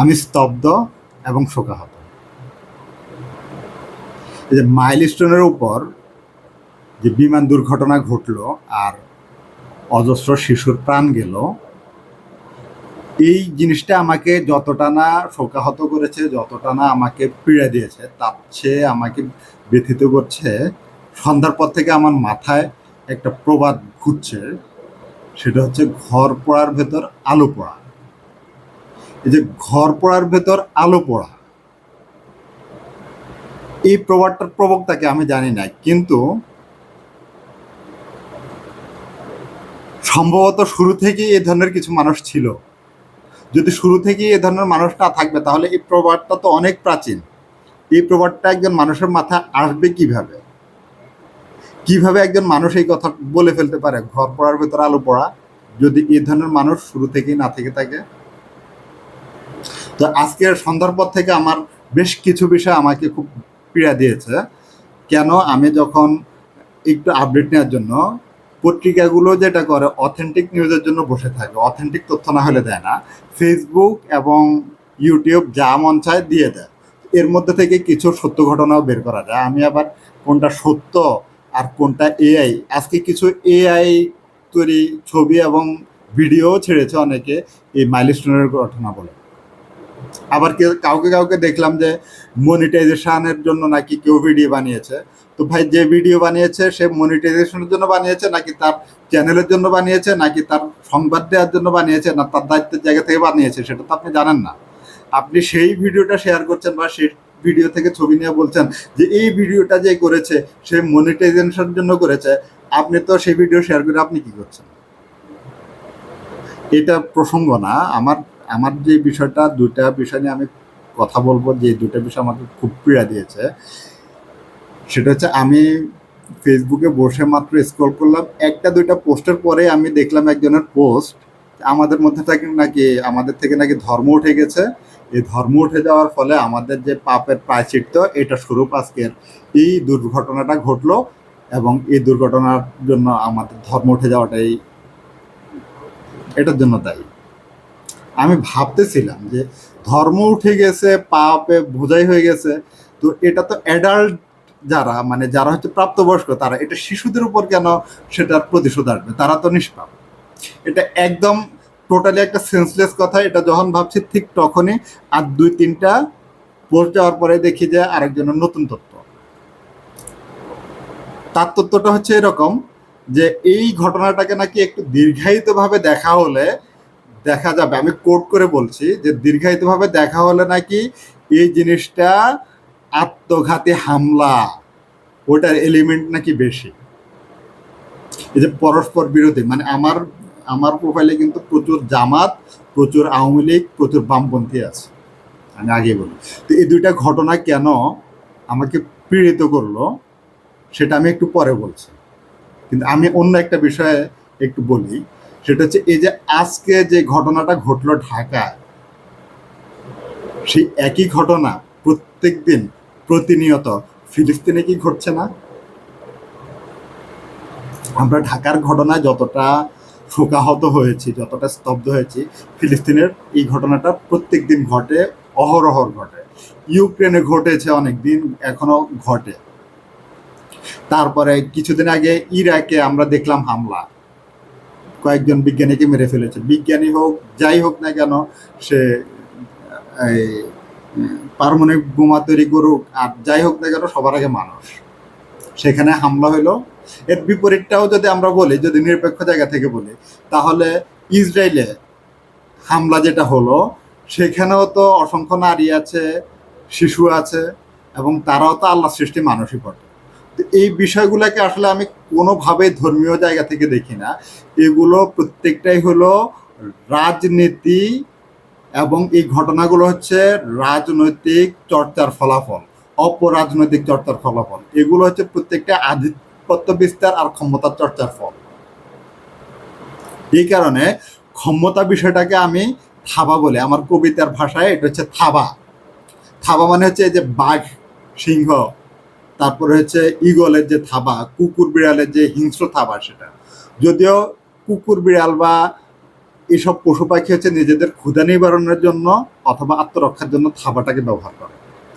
আমি স্তব্ধ এবং শোকাহত। এই যে মাইলস্টোনের উপর যে বিমান দুর্ঘটনা ঘটলো আর অজস্র শিশুর প্রাণ গেল, এই জিনিসটা আমাকে যতটা না শোকাহত করেছে, যতটা না আমাকে পীড়া দিয়েছে, তার চেয়ে আমাকে ব্যথিত করছে, সন্ধ্যার পর থেকে আমার মাথায় একটা প্রবাদ ঘুরছে, সেটা হচ্ছে ঘর পড়ার ভেতর আলো পড়া। এই যে ঘর পড়ার ভেতর আলো পড়া। এই প্রবাদটার প্রবক্তাকে আমি জানি না কিন্তু সম্ভবত শুরু থেকেই এই ধরনের কিছু মানুষ ছিল। যদি শুরু থেকেই এই ধরনের মানুষ না থাকবে, তাহলে এই প্রবাদটা তো অনেক প্রাচীন। এই প্রবাদটা একজন মানুষের মাথায় আসবে কীভাবে? কীভাবে একজন মানুষ এই কথা বলে ফেলতে পারে? ঘর পড়ার ভেতর আলো পড়া, যদি এই ধরনের মানুষ শুরু থেকেই না থেকে থাকে তো আজকের সন্ধ্যার পর থেকে আমার বেশ কিছু বিষয় আমাকে খুব পীড়া দিয়েছে। কেন? আমি যখন একটু আপডেট নেওয়ার জন্য পত্রিকাগুলো যেটা করে অথেন্টিক নিউজের জন্য বসে থাকে। অথেন্টিক তথ্য না হলে দেয় না। ফেসবুক এবং ইউটিউব যা মন চায় দিয়ে দেয়। এর মধ্যে থেকে কিছু সত্য ঘটনাও বের করা যায়। আমি আবার কোনটা সত্য আর কোনটা এআই আজকে কিছু এআই তৈরি ছবি এবং ভিডিও ছেড়েছে অনেকে এই মাইলস্টোনের ঘটনা বলে। আবার কেউ কাউকে কাউকে দেখলাম যে মনিটাইজেশনের জন্য নাকি কেউ ভিডিও বানিয়েছে। তো ভাই যে ভিডিও বানিয়েছে, সে মনিটাইজেশনের জন্য বানিয়েছে, নাকি তার চ্যানেলের জন্য বানিয়েছে, নাকি তার সংবাদ দেওয়ার জন্য বানিয়েছে, না তার দায়িত্বের জায়গা থেকে বানিয়েছে, সেটা তো আপনি জানেন না। আপনি সেই ভিডিওটা শেয়ার করছেন বা সেই ভিডিও থেকে ছবি নিয়ে বলছেন যে এই ভিডিওটা যে করেছে, সে মনিটাইজেশনের জন্য করেছে, আপনি তো সেই ভিডিও শেয়ার করে আপনি কি করছেন? এটা প্রসঙ্গ না, আমার আমার যে বিষয়টা দুটা বিষয় নিয়ে আমি কথা বলব, যে দুটা বিষয় আমাকে খুব পীড়া দিয়েছে। সেটা হচ্ছে আমি ফেসবুকে বসে মাত্র স্ক্রল করলাম, একটা দুইটা পোস্টের পরে আমি দেখলাম একজনের পোস্ট, আমাদের মধ্যে থেকে নাকি, আমাদের থেকে নাকি ধর্ম উঠে গেছে। এই ধর্ম উঠে যাওয়ার ফলে আমাদের যে পাপের প্রায়চিত্ত এটা স্বরূপ আজকের এই দুর্ঘটনাটা ঘটলো এবং এই দুর্ঘটনার জন্য আমাদের ধর্ম উঠে যাওয়াটাই, এটার জন্য দায়ী। আমি ভাবতেছিলাম যে ধর্ম উঠে গেছে, পাপে বোঝাই হয়ে গেছে, তো এটা তো অ্যাডাল্ট যারা মানে যারা হচ্ছে প্রাপ্তবয়স্ক, তারা এটা শিশুদের উপর কেন সেটার প্রতিশোধ আসবে? তারা তো নিষ্পাপ। এটা একদম টোটালি একটা সেন্সলেস কথা, এটা যখন ভাবছি ঠিক তখনই আর দুই, তিনটা পোস্ট যাওয়ার পরে দেখি যে আরেকজনের নতুন তথ্য তার তথ্যটা হচ্ছে এরকম যে এই ঘটনাটাকে নাকি একটু দীর্ঘায়িতভাবে দেখা হলে দেখা যাবে। আমি কোট করে বলছি যে, দীর্ঘায়িতভাবে দেখা হলে নাকি এই জিনিসটা আত্মঘাতী হামলা, ওটার এলিমেন্ট নাকি বেশি। এই যে পরস্পর বিরোধী মানে আমার আমার প্রোফাইলে কিন্তু প্রচুর জামাত, প্রচুর আওয়ামী লীগ, প্রচুর বামপন্থী আছে। আমি আগে বলি। তো এই দুইটা ঘটনা কেন আমাকে পীড়িত করল, সেটা আমি একটু পরে বলছি। কিন্তু আমি অন্য একটা বিষয়ে একটু বলি। সেটা হচ্ছে এই যে আজকে যে ঘটনাটা ঘটলো ঢাকায়, সেই একই ঘটনা প্রত্যেক দিন প্রতিনিয়ত ফিলিস্তিনে কি ঘটছে না? আমরা ঢাকার ঘটনায় যতটা শোকাহত হয়েছি, যতটা স্তব্ধ হয়েছি, ফিলিস্তিনের এই ঘটনাটা প্রত্যেক দিন ঘটে অহরহর ঘটে। ইউক্রেনে ঘটেছে অনেক দিন এখনও ঘটে। তারপরে কিছুদিন আগে ইরাকে আমরা দেখলাম হামলা। কয়েকজন বিজ্ঞানীকে মেরে ফেলেছে। বিজ্ঞানী হোক, যাই হোক না কেন, সে, এই, পারমাণবিক বোমা তৈরি করুক, আর যাই হোক না কেন, সবার আগে মানুষ। সেখানে হামলা হইল। এর বিপরীতটাও যদি আমরা বলি, যদি নিরপেক্ষ জায়গা থেকে বলি, তাহলে ইসরায়েলে হামলা যেটা হলো, সেখানেও তো অসংখ্য নারী আছে, শিশু আছে, এবং তারাও তো আল্লাহ সৃষ্টি মানুষই বটে। তো এই বিষয়গুলোকে আসলে আমি কোনোভাবে ধর্মীয় জায়গা থেকে দেখি না। এগুলো প্রত্যেকটাই হলো রাজনীতি এবং এই ঘটনাগুলো হচ্ছে রাজনৈতিক চর্চার ফলাফল, অপরাজনৈতিক চর্চার ফলাফল। এগুলো হচ্ছে প্রত্যেকটা আধিপত্য বিস্তার আর ক্ষমতার চর্চার ফল। এই কারণে ক্ষমতা বিষয়টাকে আমি থাবা বলে। আমার কবিতার ভাষায় এটা হচ্ছে থাবা। থাবা মানে হচ্ছে এই যে বাঘ, সিংহ তারপরে হচ্ছে ইগলের যে থাবা, কুকুর বিড়ালের যে হিংস্র থাবা সেটা। যদিও কুকুর বিড়াল বা এসব পশু পাখি হচ্ছে নিজেদের ক্ষুধা নিবারণের জন্য অথবা আত্মরক্ষার জন্য থাবাটাকে ব্যবহার করে।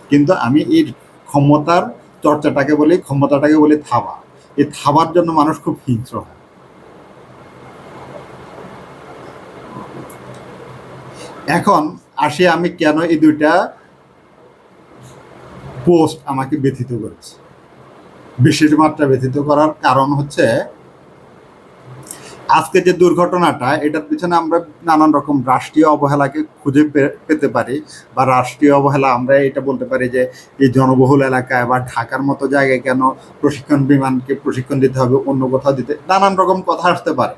কিন্তু আমি এই ক্ষমতার চর্চাটাকে বলি, ক্ষমতাটাকে বলি থাবা। এই থাবার জন্য মানুষ খুব হিংস্র হয়। এখন আসি আমি কেন এই দুইটা পোস্ট আমাকে ব্যথিত করেছে। বিশেষ মাত্রা ব্যথিত করার কারণ হচ্ছে, আজকে যে দুর্ঘটনাটা, এটার পিছনে আমরা নানান রকম রাষ্ট্রীয় অবহেলাকে খুঁজে পেতে পারি বা রাষ্ট্রীয় অবহেলা আমরা এটা বলতে পারি যে, এই জনবহুল এলাকায় বা ঢাকার মতো জায়গায় কেন প্রশিক্ষণ বিমানকে প্রশিক্ষণ দিতে হবে, অন্য কোথাও দিতে, নানান রকম কথা আসতে পারে।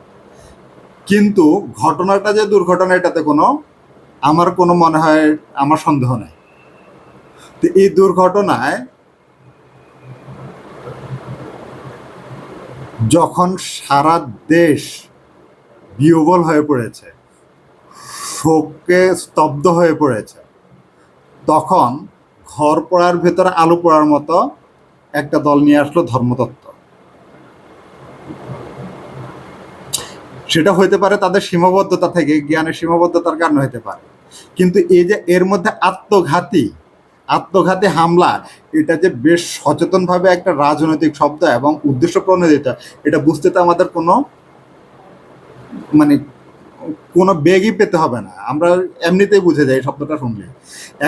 কিন্তু ঘটনাটা যে দুর্ঘটনা, এটাতে কোনো, আমার কোনো মনে হয়, আমার সন্দেহ নেই। তো এই দুর্ঘটনায় যখন সারা দেশ বিহবল হয়ে পড়েছে, শোকে স্তব্ধ হয়ে পড়েছে, তখন ঘর পড়ার ভেতরে আলু পড়ার মতো একটা দল নিয়ে আসলো ধর্মতত্ত্ব। সেটা হইতে পারে তাদের সীমাবদ্ধতা থেকে, জ্ঞানের সীমাবদ্ধতার কারণে হতে পারে। কিন্তু এই যে এর মধ্যে আত্মঘাতী আত্মঘাতী হামলা, এটা যে বেশ সচেতনভাবে একটা রাজনৈতিক শব্দ এবং উদ্দেশ্য প্রণোদিত এটা বুঝতে তো আমাদের কোনো মানে কোনো বেগই পেতে হবে না। আমরা এমনিতেই বুঝে যাই শব্দটা শুনলে।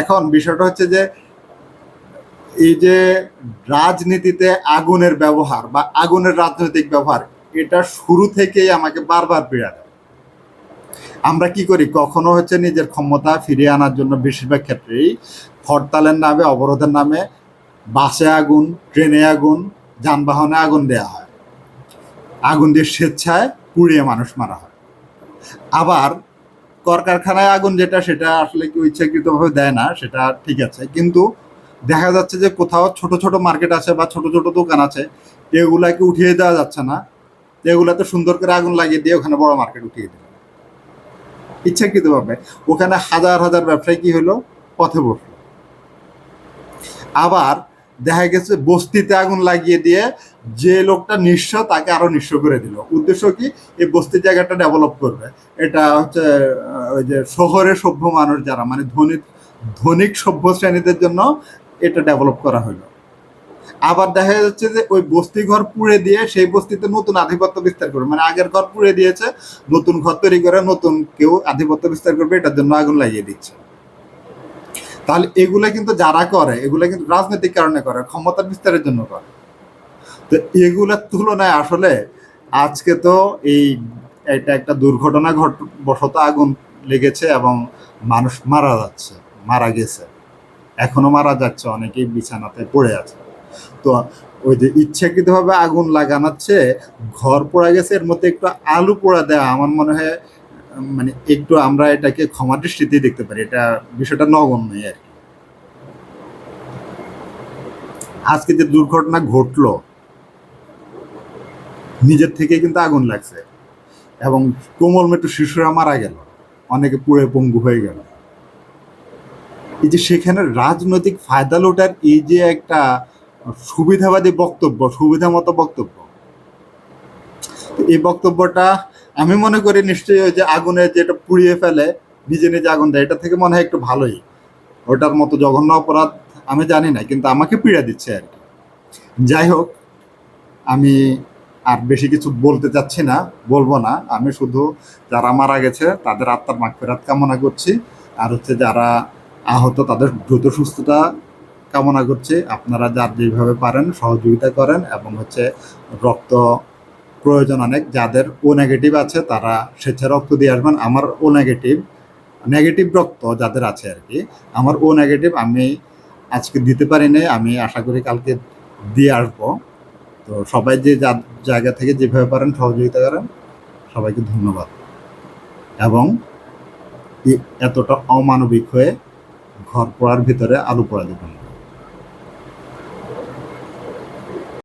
এখন বিষয়টা হচ্ছে যে, এই যে রাজনীতিতে আগুনের ব্যবহার বা আগুনের রাজনৈতিক ব্যবহার, এটা শুরু থেকেই আমাকে বারবার পীড়া আমরা কি করি? কখনো হচ্ছে নিজের ক্ষমতা ফিরিয়ে আনার জন্য বেশিরভাগ ক্ষেত্রেই হরতালের নামে, অবরোধের নামে বাসে আগুন, ট্রেনে আগুন, যানবাহনে আগুন দেওয়া হয়। আগুন দিয়ে স্বেচ্ছায় পুড়িয়ে মানুষ মারা হয়। আবার কলকারখানায় আগুন যেটা, সেটা আসলে কেউ ইচ্ছাকৃতভাবে দেয় না, সেটা ঠিক আছে। কিন্তু দেখা যাচ্ছে যে কোথাও ছোট ছোট মার্কেট আছে বা ছোট ছোট দোকান আছে, এগুলাকে উঠিয়ে দেওয়া যাচ্ছে না। এগুলাতে সুন্দর করে আগুন লাগিয়ে দিয়ে ওখানে বড় মার্কেট উঠিয়ে দিল। ইচ্ছাকৃতভাবে। ওখানে হাজার হাজার ব্যবসায়ী কি হলো? পথে বসল। আবার দেখা গেছে বস্তিতে আগুন লাগিয়ে দিয়ে যে লোকটা নিঃস্ব, তাকে আরও নিঃস্ব করে দিল। উদ্দেশ্য কি? এই বস্তির জায়গাটা ডেভেলপ করবে। এটা হচ্ছে ওই যে শহরে সভ্য মানুষ যারা মানে ধনী, ধনিক সভ্য শ্রেণীদের জন্য এটা ডেভেলপ করা হলো। আবার দেখা যাচ্ছে যে ওই বস্তি ঘর পুড়ে দিয়ে সেই বস্তিতে নতুন আধিপত্য বিস্তার করবে। মানে আগের ঘর পুড়ে দিয়েছে, নতুন ঘর তৈরি করে নতুন কেউ আধিপত্য বিস্তার করবে, এটার জন্য আগুন লাগিয়ে দিচ্ছে। তাহলে এগুলা কিন্তু যারা করে, এগুলা কিন্তু রাজনৈতিক কারণে করে ক্ষমতা বিস্তারের জন্য করে। তো এগুলার তুলনায় আসলে আজকে তো এই এটা একটা দুর্ঘটনা ঘট, বশত আগুন লেগেছে এবং মানুষ মারা যাচ্ছে, মারা গেছে। এখনও মারা যাচ্ছে, অনেকেই বিছানাতে পড়ে আছে। তো ওই যে ইচ্ছাকৃতভাবে আগুন লাগানোচ্ছে, ঘর পোড়া গেছে, এর মধ্যে একটু আলু পোড়া দেওয়া আমার মনে হয় মানে একটু আমরা এটাকে ক্ষমা দৃষ্টিতেই দেখতে পারি, এটা বিষয়টা নগণ্যই আর কি। আজকে যে দুর্ঘটনা ঘটলো, নিজের থেকে কিন্তু আগুন লাগছে এবং কোমল মেটু শিশুরা মারা গেল, অনেকে পুড়ে পঙ্গু হয়ে গেল। এই যে সেখানে রাজনৈতিক ফায়দা লোটার এই যে একটা সুবিধাবাদী বক্তব্য সুবিধা মতো বক্তব্য এই বক্তব্যটা আমি মনে করি নিশ্চয়ই ওই যে আগুনে যেটা পুড়িয়ে ফেলে নিজে নিজে আগুন দেয়, এটা থেকে মনে হয় একটু ভালোই। ওটার মতো জঘন্য অপরাধ আমি জানি না, কিন্তু আমাকে পীড়া দিচ্ছে আর কি। যাই হোক, আমি আর বেশি কিছু বলতে চাচ্ছি না, বলব না। আমি শুধু যারা মারা গেছে, তাদের আত্মার মাগফিরাত কামনা করছি। আর হচ্ছে যারা আহত, তাদের দ্রুত সুস্থতা কামনা করছি। আপনারা যার যেভাবে পারেন সহযোগিতা করেন এবং হচ্ছে রক্ত প্রয়োজন অনেক। যাদের ও নেগেটিভ আছে, তারা স্বেচ্ছা রক্ত দিয়ে আসবেন। আমার ও নেগেটিভ নেগেটিভ রক্ত যাদের আছে আর কি, আমার ও নেগেটিভ আমি আজকে দিতে পারিনি আমি আশা করি কালকে দিয়ে আসব। তো সবাই যে জায়গা থেকে যেভাবে পারেন সহযোগিতা করেন, সবাইকে ধন্যবাদ। এবং এতটা অমানবিক হয়ে ঘর পড়ার ভিতরে আলু পড়া দেবেন।